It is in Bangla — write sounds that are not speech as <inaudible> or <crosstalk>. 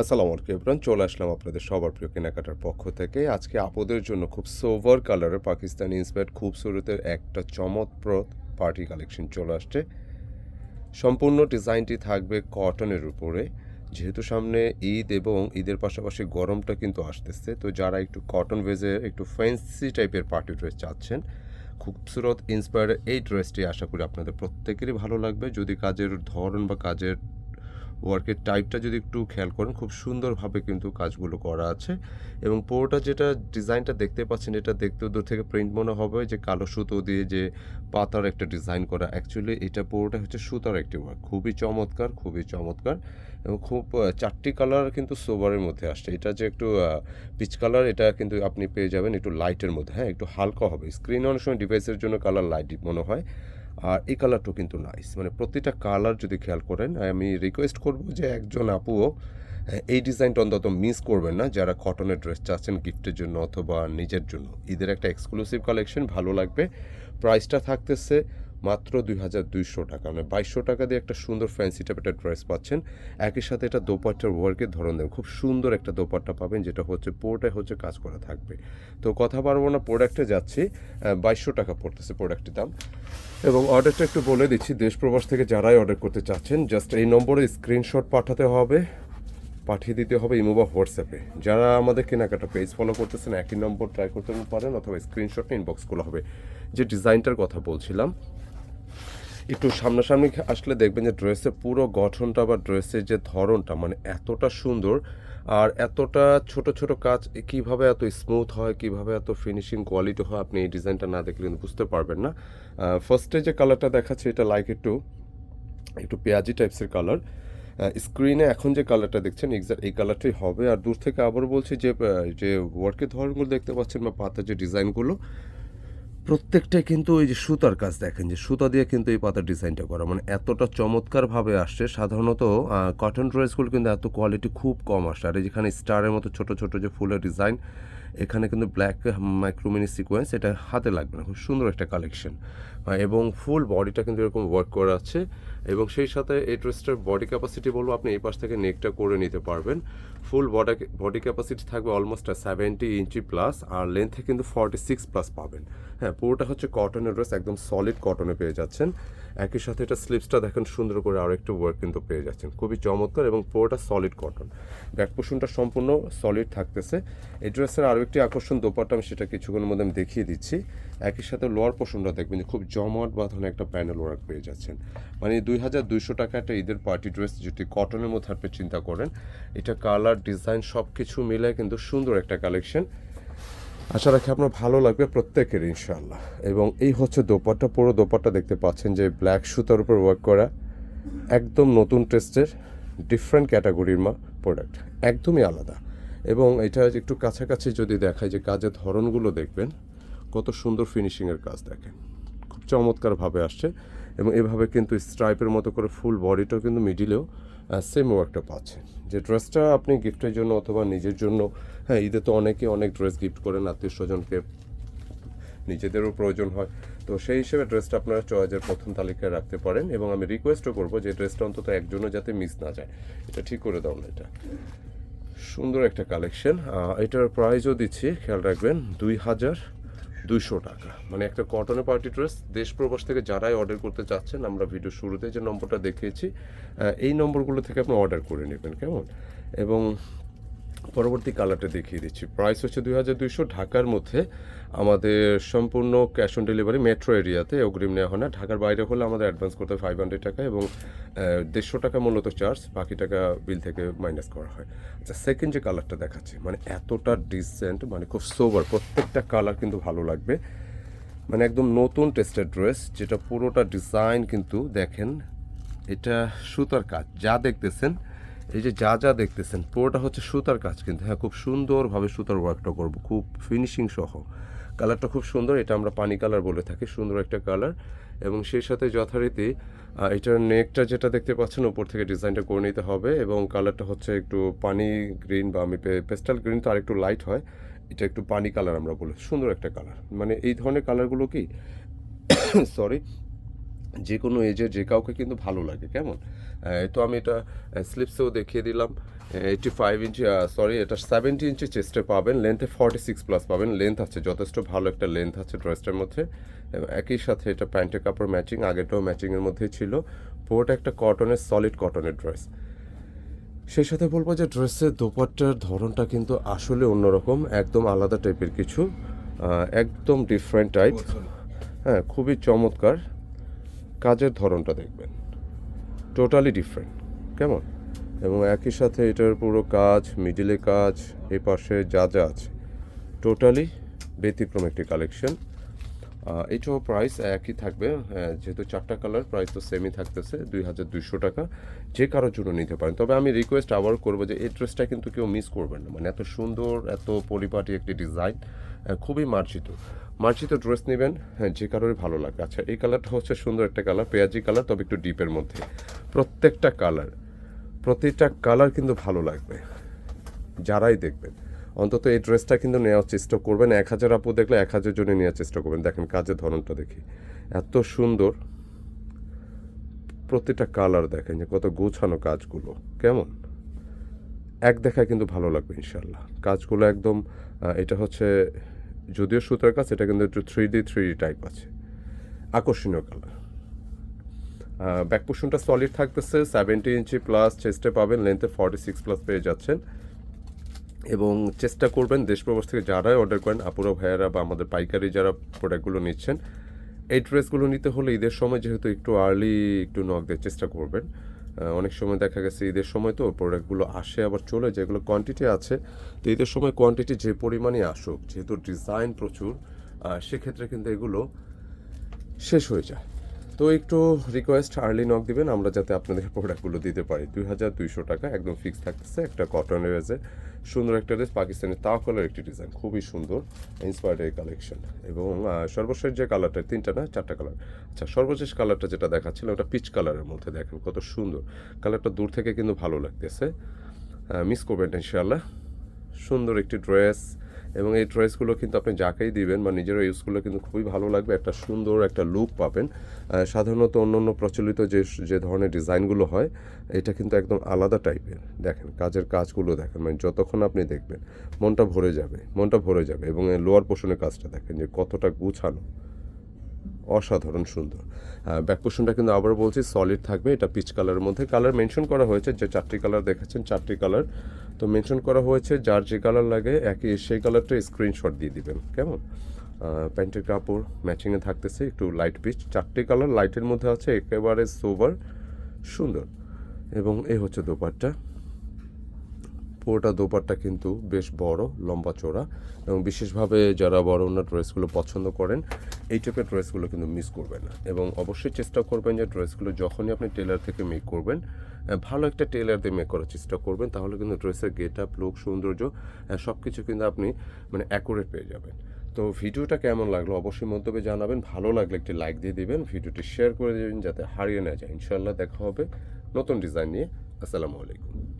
আসসালামু আলাইকুম এভরান চলে আসলাম আপনাদের সবার প্রিয় কেনাকাটার পক্ষ থেকে। আজকে আপদের জন্য খুব সোভার কালারের পাকিস্তানি ইন্সপায়ার্ড খুবসুরতের একটা চমৎপ্রদ পার্টি কালেকশন চলে আসছে। সম্পূর্ণ ডিজাইনটি থাকবে কটনের উপরে। যেহেতু সামনে ঈদ এবং ঈদের পাশাপাশি গরমটা কিন্তু আসতেছে, তো যারা একটু কটন ভেজে একটু ফ্যান্সি টাইপের পার্টি ড্রেস চাচ্ছেন, খুবসুরত ইন্সপায়ার্ড এই ড্রেসটি আশা করি আপনাদের প্রত্যেকেরই ভালো লাগবে। যদি কাজের ধরন বা কাজের ওয়ার্কের টাইপটা যদি একটু খেয়াল করেন, খুব সুন্দরভাবে কিন্তু কাজগুলো করা আছে এবং পুরোটা যেটা ডিজাইনটা দেখতে পাচ্ছেন, এটা দেখতে দূর থেকে প্রিন্ট মনে হবে যে কালো সুতো দিয়ে যে পাতার একটা ডিজাইন করা। অ্যাকচুয়ালি এটা পুরোটা হচ্ছে সুতার একটি ওয়ার্ক খুবই চমৎকার খুবই চমৎকার এবং খুব চারটি কালার কিন্তু সোবারের মধ্যে আসছে। এটা যে একটু পিচ কালার এটা কিন্তু আপনি পেয়ে যাবেন একটু লাইটের মধ্যে। হ্যাঁ একটু হালকা হবে। স্ক্রিন অনেক সময় ডিভাইসের জন্য কালার লাইট মনে হয়। আর এই কালারটাও কিন্তু নাইস মানে প্রতিটা কালার যদি খেয়াল করেন, আমি রিকোয়েস্ট করব যে একজন আপুও এই ডিজাইনটা অন্তত মিস করবেন না। যারা কটনের ড্রেস চাচ্ছেন গিফটের জন্য অথবা নিজের জন্য ঈদের একটা এক্সক্লুসিভ কালেকশন ভালো লাগবে। প্রাইসটা থাকতেছে মাত্র দুই হাজার দুইশো টাকা। মানে বাইশশো টাকা দিয়ে একটা সুন্দর ফ্যান্সি টাইপ একটা ড্রেস পাচ্ছেন। একই সাথে এটা দোপাট্টার ওয়ার্কের ধরন দেবেন খুব সুন্দর একটা দোপাট্টা পাবেন, যেটা হচ্ছে পুরোটাই হচ্ছে কাজ করা থাকবে। তো কথা পারব না প্রোডাক্টে যাচ্ছি। বাইশশো টাকা পড়তেছে প্রোডাক্টের দাম। এবং অর্ডারটা একটু বলে দিচ্ছি দেশ প্রবাস থেকে যারাই অর্ডার করতে চাচ্ছেন জাস্ট এই নম্বরে স্ক্রিনশট পাঠাতে হবে, পাঠিয়ে দিতে হবে ইমো বা হোয়াটসঅ্যাপে যারা আমাদের কেনাকাটা পেজ ফলো করতেছেন, একই নম্বর ট্রাই করতে পারেন অথবা স্ক্রিনশট ইনবক্স করা হবে। যে ডিজাইনটার কথা বলছিলাম একটু সামনাসামনি আসলে দেখবেন যে ড্রেসের পুরো গঠনটা বা ড্রেসের যে ধরনটা মানে এতটা সুন্দর আর এতটা ছোট ছোট কাজ কীভাবে এত স্মুথ হয়, কীভাবে এত ফিনিশিং কোয়ালিটি হয়, আপনি এই ডিজাইনটা না দেখলে কিন্তু বুঝতে পারবেন না। ফার্স্টে যে কালারটা দেখাচ্ছে, এটা লাইক একটু একটু পেঁয়াজি টাইপসের কালার স্ক্রিনে এখন যে কালারটা দেখছেন এক্সাক্ট এই কালারটাই হবে। আর দূর থেকে আবার বলছি যে যে ওয়ার্কের ধরনগুলো দেখতে পাচ্ছেন বা পাতার যে ডিজাইনগুলো প্রত্যেকটাই কিন্তু ওই যে সুতার কাজ দেখেন যে সুতা দিয়ে কিন্তু এই পাতার ডিজাইনটা করা। মানে এতটা চমৎকারভাবে আসছে। সাধারণত কটন ড্রেসগুলো কিন্তু এত কোয়ালিটি খুব কম আসে আর যেখানে স্টারের মতো ছোট ছোট যে ফুলের ডিজাইন এখানে কিন্তু ব্ল্যাক মাইক্রোমিনি সিকোয়েন্স এটা হাতে লাগবে না। খুব সুন্দর একটা কালেকশন এবং ফুল বডিটা কিন্তু এরকম ওয়ার্ক করা আছে। এবং সেই সাথে এই ড্রেসটার বডি ক্যাপাসিটি বলব, আপনি এই পাশ থেকে নেকটা করে নিতে পারবেন। ফুল বডি বডি ক্যাপাসিটি থাকবে অলমোস্ট সেভেন্টি ইঞ্চি প্লাস আর লেন্থে কিন্তু ফর্টি সিক্স প্লাস পাবেন। হ্যাঁ পুরোটা হচ্ছে কটনের ড্রেস একদম সলিড কটনে পেয়ে যাচ্ছেন। একই সাথে এটা স্লিপসটা দেখেন সুন্দর করে আরও একটু ওয়ার্ক কিন্তু পেয়ে যাচ্ছেন। খুবই চমৎকার এবং পুরোটা সলিড কটন ব্যাক পোষণটা সম্পূর্ণ সলিড থাকতেছে। এই ড্রেসের আরও একটি আকর্ষণ দোপাট্টা আমি সেটা কিছুক্ষণের মধ্যে আমি দেখিয়ে দিচ্ছি। একই সাথে লোয়ার পোষণটা দেখবেন যে খুব জমাট বাঁধানো একটা প্যানেল ওয়ার্ক পেয়ে যাচ্ছেন। মানে দুই হাজার দুইশো টাকা একটা ঈদের পার্টি ড্রেস, যেটি কটনের মধ্যে আপনি চিন্তা করেন, এটা কালার, ডিজাইন সব কিছু মিলে কিন্তু সুন্দর একটা কালেকশন। আশা রাখি আপনার ভালো লাগবে প্রত্যেকের ইনশাল্লাহ এবং এই হচ্ছে দোপাট্টা, পুরো দোপাট্টা দেখতে পাচ্ছেন যে ব্ল্যাক সুতার উপর ওয়ার্ক করা। একদম নতুন টেস্টের ডিফারেন্ট ক্যাটাগরির মা প্রোডাক্ট একদমই আলাদা। এবং এটা একটু কাছাকাছি যদি দেখায় যে কাজের ধরনগুলো দেখবেন, কত সুন্দর ফিনিশিংয়ের কাজ দেখেন। চমৎকারভাবে আসছে এবং এভাবে কিন্তু স্ট্রাইপের মতো করে ফুল বডিটাও কিন্তু মিডিলেও সেম ওয়ার্কটা পাচ্ছে। যে ড্রেসটা আপনি গিফটের জন্য অথবা নিজের জন্য হ্যাঁ ঈদে তো অনেকে অনেক ড্রেস গিফট করেন আত্মীয় স্বজনকে নিজেদেরও প্রয়োজন হয়। তো সেই হিসেবে ড্রেসটা আপনারা চয়েজের প্রথম তালিকায় রাখতে পারেন এবং আমি রিকোয়েস্টও করব যে ড্রেসটা অন্তত একজনও যাতে মিস না যায়। এটা ঠিক করে দাও না এটা। সুন্দর একটা কালেকশন এটার প্রাইসও দিচ্ছি, খেয়াল রাখবেন, দুই হাজার দুইশো টাকা। মানে একটা কটনে পার্টি ড্রেস দেশ প্রবাস থেকে যারাই অর্ডার করতে চাচ্ছেন, আমরা ভিডিও শুরুতে যে নম্বরটা দেখিয়েছি এই নম্বরগুলো থেকে আপনি অর্ডার করে নেবেন, কেমন? এবং পরবর্তী কালারটা দেখিয়ে দিচ্ছি। প্রাইস হচ্ছে দুই হাজার দুইশো। ঢাকার মধ্যে আমাদের সম্পূর্ণ ক্যাশ অন ডেলিভারি মেট্রো এরিয়াতে অগ্রিম নেওয়া হয় না। ঢাকার বাইরে হলে আমাদের অ্যাডভান্স করতে হয় ফাইভ হান্ড্রেড টাকা এবং দেড়শো টাকা মূলত চার্জ বাকি টাকা বিল থেকে মাইনাস করা হয়। আচ্ছা সেকেন্ড যে কালারটা দেখাচ্ছি মানে এতটা ডিসেন্ট মানে খুব সোবার প্রত্যেকটা কালার কিন্তু ভালো লাগবে। মানে একদম নতুন টেস্টেড ড্রেস যেটা পুরোটা ডিজাইন কিন্তু দেখেন, এটা সুতার কাজ, যা দেখতেছেন এই যে যা যা দেখতেছেন, পুরোটা হচ্ছে সুতার কাজ কিন্তু হ্যাঁ খুব সুন্দরভাবে সুতার ওয়ার্কটা করব, খুব ফিনিশিং সহ। কালারটা খুব সুন্দর, এটা আমরা পানি কালার বলে থাকি, সুন্দর একটা কালার এবং সেই সাথে যথারীতি এটার নেকটা যেটা দেখতে পাচ্ছেন, উপর থেকে ডিজাইনটা করে নিতে হবে এবং কালারটা হচ্ছে একটু পানি গ্রিন বা আমি পেস্টাল গ্রিন তো আরেকটু লাইট হয়, এটা একটু পানি কালার আমরা বলি, সুন্দর একটা কালার মানে এই ধরনের কালারগুলো কি? <coughs> সরি যে কোনো এজের যে কাউকে কিন্তু ভালো লাগে কেমন? তো আমি এটা স্লিপসেও দেখিয়ে দিলাম। এইটি ফাইভ ইঞ্চি সরি এটা সেভেন্টি ইঞ্চি চেস্টে পাবেন লেন্থে ফর্টি সিক্স প্লাস পাবেন। লেন্থ আছে যথেষ্ট ভালো একটা লেন্থ আছে ড্রেসটার মধ্যে। এবং একই সাথে এটা প্যান্টের কাপড় ম্যাচিং আগেটাও ম্যাচিংয়ের মধ্যেই ছিল। পুরোটা একটা কটনের সলিড কটনের ড্রেস সেই সাথে বলব যে ড্রেসের দোপাট্টার ধরনটা কিন্তু আসলে অন্যরকম একদম আলাদা টাইপের কিছু একদম ডিফারেন্ট টাইপ হ্যাঁ খুবই চমৎকার। কাজের ধরনটা দেখবেন। টোটালি ডিফারেন্ট কেমন? এবং একই সাথে এটার পুরো কাজ মিডিলে কাজ এই পাশে যা যা আছে টোটালি ব্যতিক্রম একটি কালেকশন এটাও প্রাইস একই থাকবে যেহেতু চারটা কালার প্রাইস তো সেমই থাকতেছে, দুই হাজার দুইশো টাকা। যে কারোর জন্য নিতে পারেন। তবে আমি রিকোয়েস্ট আবার করব যে এই ড্রেসটা কিন্তু কেউ মিস করবেন না। মানে এত সুন্দর, এত পরিপাটি একটি ডিজাইন খুবই মার্জিত। মার্জিত ড্রেস নেবেন। হ্যাঁ যে কারোরই ভালো লাগে আচ্ছা এই কালারটা হচ্ছে সুন্দর একটা কালার, পেঁয়াজি কালার, তবে একটু ডিপের মধ্যে। প্রত্যেকটা কালার, প্রতিটা কালার কিন্তু ভালো লাগবে। যারাই দেখবেন, অন্তত এই ড্রেসটা কিন্তু নেওয়ার চেষ্টা করবেন। এক হাজার আপু দেখলে এক হাজার জনে নেওয়ার চেষ্টা করবেন। দেখেন কাজের ধরনটা দেখি। এত সুন্দর প্রতিটা কালার দেখেন যে কত গোছানো কাজগুলো। কেমন? এক দেখায় কিন্তু ভালো লাগবে ইনশাল্লাহ কাজগুলো একদম এটা হচ্ছে যদিও সুতার কাজ, এটা কিন্তু একটু three D three D type আছে। আকর্ষণীয় কালার ব্যাক পোর্শনটা সলিড থাকতেছে সেভেন্টি ইঞ্চি প্লাস চেস্টে পাবেন লেন্থে ফর্টি সিক্স প্লাস পেয়ে যাচ্ছেন। এবং চেষ্টা করবেন দেশ প্রবাস থেকে যারাই অর্ডার করেন, আপুরা, ভাইয়ারা বা আমাদের পাইকারি যারা প্রোডাক্টগুলো নিচ্ছেন, এই ড্রেসগুলো নিতে হলে ঈদের সময় যেহেতু একটু আর্লি একটু নক দেওয়ার চেষ্টা করবেন। অনেক সময় দেখা গেছে ঈদের সময় তো প্রোডাক্টগুলো আসে, আবার চলে যেগুলো কোয়ান্টিটি আছে। তো ঈদের সময় কোয়ান্টিটি যে পরিমাণে আসুক, যেহেতু ডিজাইন প্রচুর সেক্ষেত্রে কিন্তু এগুলো শেষ হয়ে যায়। তো একটু রিকোয়েস্ট আর্লি নক দিবেন, আমরা যাতে আপনাদের প্রোডাক্টগুলো দিতে পারি। দুই হাজার দুইশো টাকা, একদম ফিক্স থাকতেছে, একটা কটনের বেজে সুন্দর একটা ড্রেস পাকিস্তানি তাও কালার একটি ডিজাইন খুবই সুন্দর ইন্সপায়ার্ড এই কালেকশন এবং সর্বশেষ যে কালারটা তিনটা না, চারটা কালার আচ্ছা সর্বশেষ কালারটা যেটা দেখাচ্ছিল ওটা পিচ কালারের মধ্যে দেখেন কত সুন্দর। কালারটা দূর থেকে কিন্তু ভালো লাগতেছে। মিস করবেন না ইনশাআল্লাহ। সুন্দর একটি ড্রেস এবং এই ড্রেসগুলো কিন্তু আপনি যাকেই দিবেন বা নিজেরা ইউজ করলে কিন্তু খুবই ভালো লাগবে, একটা সুন্দর একটা লুক পাবেন। সাধারণত অন্য অন্য প্রচলিত যে যে ধরনের ডিজাইনগুলো হয়, এটা কিন্তু একদম আলাদা টাইপের দেখেন, কাজের কাজগুলো দেখেন মানে যতক্ষণ আপনি দেখবেন, মনটা ভরে যাবে, মনটা ভরে যাবে এবং লোয়ার পোর্শনের কাজটা দেখেন যে কতটা গুছানো। অসাধারণ, সুন্দর। ব্যাক পোর্শনটা কিন্তু আবার বলছি সলিড থাকবে। এটা পিচ কালারের মধ্যে কালার মেনশন করা হয়েছে, যে চারটি কালার দেখাচ্ছেন, চারটি কালার তো মেনশন করা হয়েছে, যার যে কালার লাগে একই সেই কালারটা স্ক্রিনশট দিয়ে দিবেন, কেমন? প্যান্টের কাপড় ম্যাচিংয়ে থাকতেছে, একটু লাইট পিচ চারটি কালার লাইটের মধ্যে আছে, একেবারে সোভার সুন্দর। এবং এই হচ্ছে দোপাট্টা। পুরোটা দোপাট্টা কিন্তু বেশ বড়, লম্বা চওড়া এবং বিশেষভাবে যারা বড় অন্য ড্রেসগুলো পছন্দ করেন, এই টাইপের ড্রেসগুলো কিন্তু মিস করবেন না। এবং অবশ্যই চেষ্টা করবেন যে ড্রেসগুলো যখনই আপনি টেলার থেকে মেক করবেন ভালো একটা টেলার দিয়ে মেক করার চেষ্টা করবেন, তাহলে কিন্তু ড্রেসের গেট আপ লুক সৌন্দর্য সব কিছু কিন্তু আপনি মানে অ্যাকুরেট পেয়ে যাবেন। তো ভিডিওটা কেমন লাগল অবশ্যই মন্তব্যে জানাবেন, ভালো লাগলে একটি লাইক দিয়ে দিবেন, ভিডিওটি শেয়ার করে দেবেন যাতে হারিয়ে না যায়। ইনশাল্লাহ দেখা হবে নতুন ডিজাইন নিয়ে। আসসালামু আলাইকুম।